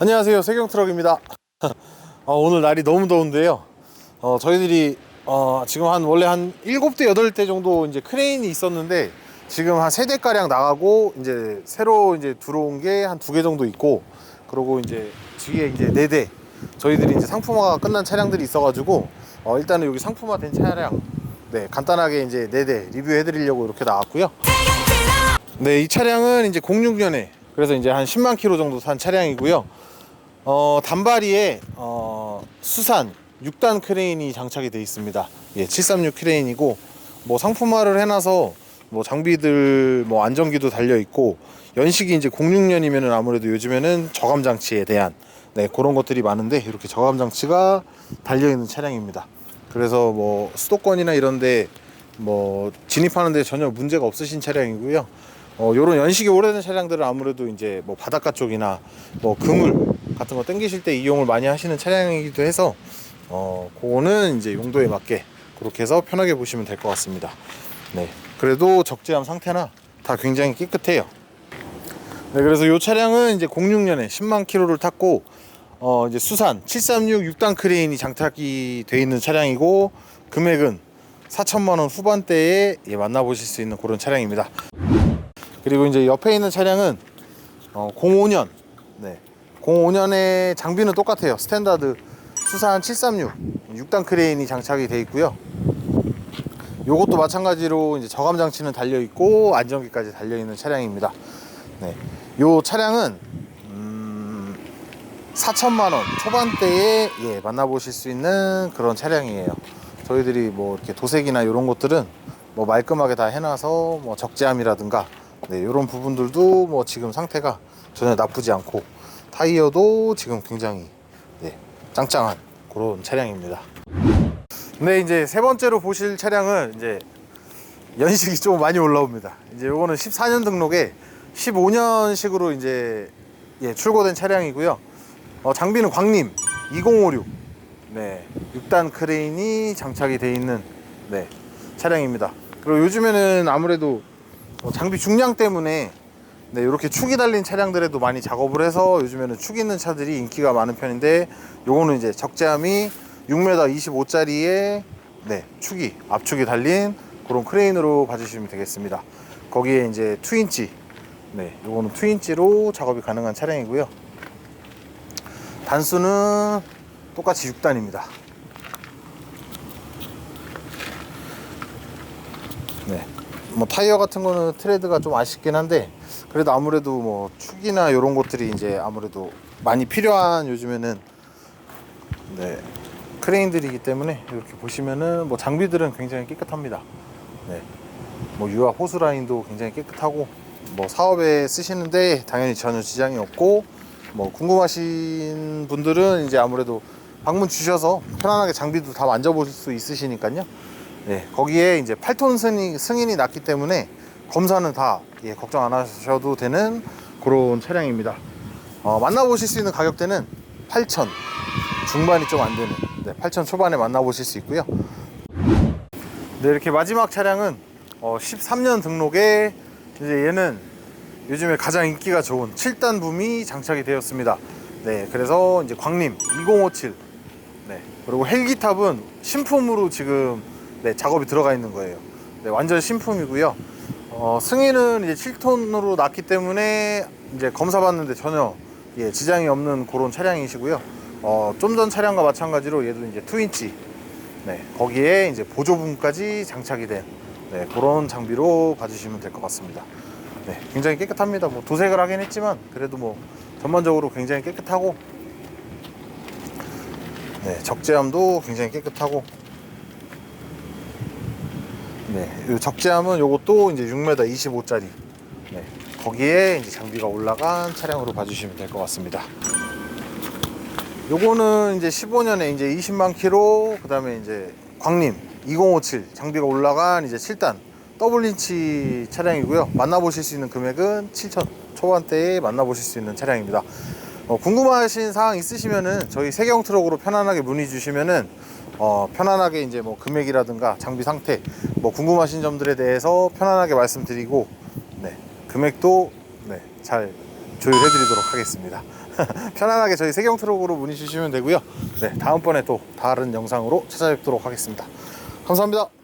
안녕하세요. 세경트럭입니다. 어, 오늘 날이 너무 더운데요. 어, 저희들이 어, 지금 한 원래 한 7대 8대 정도 이제 크레인이 있었는데 지금 한 3대 가량 나가고 이제 새로 이제 들어온 게 한 두 개 정도 있고 그리고 이제 뒤에 이제 4대 저희들이 이제 상품화가 끝난 차량들이 있어 가지고 어, 일단은 여기 상품화된 차량 네 간단하게 이제 4대 리뷰해 드리려고 이렇게 나왔고요. 네, 이 차량은 이제 06년에 그래서 이제 한 10만 킬로 정도 산 차량이고요. 어, 단바리에 어, 수산 6단 크레인이 장착이 되어 있습니다. 예, 736 크레인이고 뭐 상품화를 해놔서 뭐 장비들 뭐 안전기도 달려 있고 연식이 이제 06년이면은 아무래도 요즘에는 저감 장치에 대한 네, 그런 것들이 많은데 이렇게 저감 장치가 달려 있는 차량입니다. 그래서 뭐 수도권이나 이런데 뭐 진입하는데 전혀 문제가 없으신 차량이고요. 어, 요런 연식이 오래된 차량들은 아무래도 이제 뭐 바닷가 쪽이나 뭐 그물 같은 거 땡기실 때 이용을 많이 하시는 차량이기도 해서 어, 그거는 이제 용도에 맞게 그렇게 해서 편하게 보시면 될 것 같습니다. 네. 그래도 적재함 상태나 다 굉장히 깨끗해요. 네, 그래서 이 차량은 이제 06년에 10만 킬로를 탔고 어, 이제 수산 736 6단 크레인이 장착이 돼 있는 차량이고 금액은 4천만 원 후반대에 예, 만나보실 수 있는 그런 차량입니다. 그리고 이제 옆에 있는 차량은 어, 05년 네. 05년의 장비는 똑같아요. 스탠다드 수산 736 6단 크레인이 장착이 돼 있고요. 요것도 마찬가지로 이제 저감 장치는 달려 있고 안전기까지 달려 있는 차량입니다. 네. 요 차량은 음, 4천만 원 초반대에 예, 만나보실 수 있는 그런 차량이에요. 저희들이 뭐 이렇게 도색이나 이런 것들은 뭐 말끔하게 다 해놔서 뭐 적재함이라든가 네, 이런 부분들도 뭐 지금 상태가 전혀 나쁘지 않고 타이어도 지금 굉장히 네, 짱짱한 그런 차량입니다. 네, 이제 세 번째로 보실 차량은 이제 연식이 좀 많이 올라옵니다. 이제 요거는 14년 등록에 15년식으로 이제 예, 출고된 차량이고요. 어, 장비는 광림 2056 네, 6단 크레인이 장착이 돼 있는 네, 차량입니다. 그리고 요즘에는 아무래도 어, 장비 중량 때문에 네, 이렇게 축이 달린 차량들에도 많이 작업을 해서 요즘에는 축 있는 차들이 인기가 많은 편인데 요거는 이제 적재함이 6m 25짜리에 네, 축이 앞축이 달린 그런 크레인으로 봐주시면 되겠습니다. 거기에 이제 2인치 네, 요거는 2인치로 작업이 가능한 차량이고요. 단수는 똑같이 6단입니다. 네. 뭐 타이어 같은 거는 트레드가 좀 아쉽긴 한데 그래도 아무래도 뭐 축이나 이런 것들이 이제 아무래도 많이 필요한 요즘에는 네 크레인들이기 때문에 이렇게 보시면은 뭐 장비들은 굉장히 깨끗합니다. 네. 뭐 유압 호수 라인도 굉장히 깨끗하고 뭐 사업에 쓰시는데 당연히 전혀 지장이 없고 뭐 궁금하신 분들은 이제 아무래도 방문 주셔서 편안하게 장비도 다 만져보실 수 있으시니까요. 네, 거기에 이제 8톤 승인, 승인이 났기 때문에 검사는 다 예, 걱정 안 하셔도 되는 그런 차량입니다. 어, 만나보실 수 있는 가격대는 8천 중반이 좀 안 되는 네, 8천 초반에 만나보실 수 있고요. 네, 이렇게 마지막 차량은 어, 13년 등록에 이제 얘는 요즘에 가장 인기가 좋은 7단 붐이 장착이 되었습니다. 네, 그래서 이제 광림 2057 네, 그리고 헬기탑은 신품으로 지금 네, 작업이 들어가 있는 거예요. 네, 완전 신품이고요. 어, 승인은 이제 7톤으로 났기 때문에 이제 검사 받는데 전혀 예, 지장이 없는 그런 차량이시고요. 어, 좀 전 차량과 마찬가지로 얘도 이제 2인치 네, 거기에 이제 보조붐까지 장착이 된 네, 그런 장비로 봐주시면 될 것 같습니다. 네, 굉장히 깨끗합니다. 뭐 도색을 하긴 했지만 그래도 뭐 전반적으로 굉장히 깨끗하고 네, 적재함도 굉장히 깨끗하고 네, 이 적재함은 요것도 이제 6m 25짜리. 네, 거기에 이제 장비가 올라간 차량으로 봐주시면 될 것 같습니다. 요거는 이제 15년에 이제 20만 킬로, 그 다음에 이제 광림 2057 장비가 올라간 이제 7단 더블린치 차량이고요. 만나보실 수 있는 금액은 7천 초반대에 만나보실 수 있는 차량입니다. 어, 궁금하신 사항 있으시면은 저희 세경 트럭으로 편안하게 문의 주시면은 어, 편안하게 이제 뭐 금액이라든가 장비 상태 뭐 궁금하신 점들에 대해서 편안하게 말씀드리고 네, 금액도 네, 잘 조율해 드리도록 하겠습니다. 편안하게 저희 세경 트럭으로 문의 주시면 되고요. 네, 다음번에 또 다른 영상으로 찾아뵙도록 하겠습니다. 감사합니다.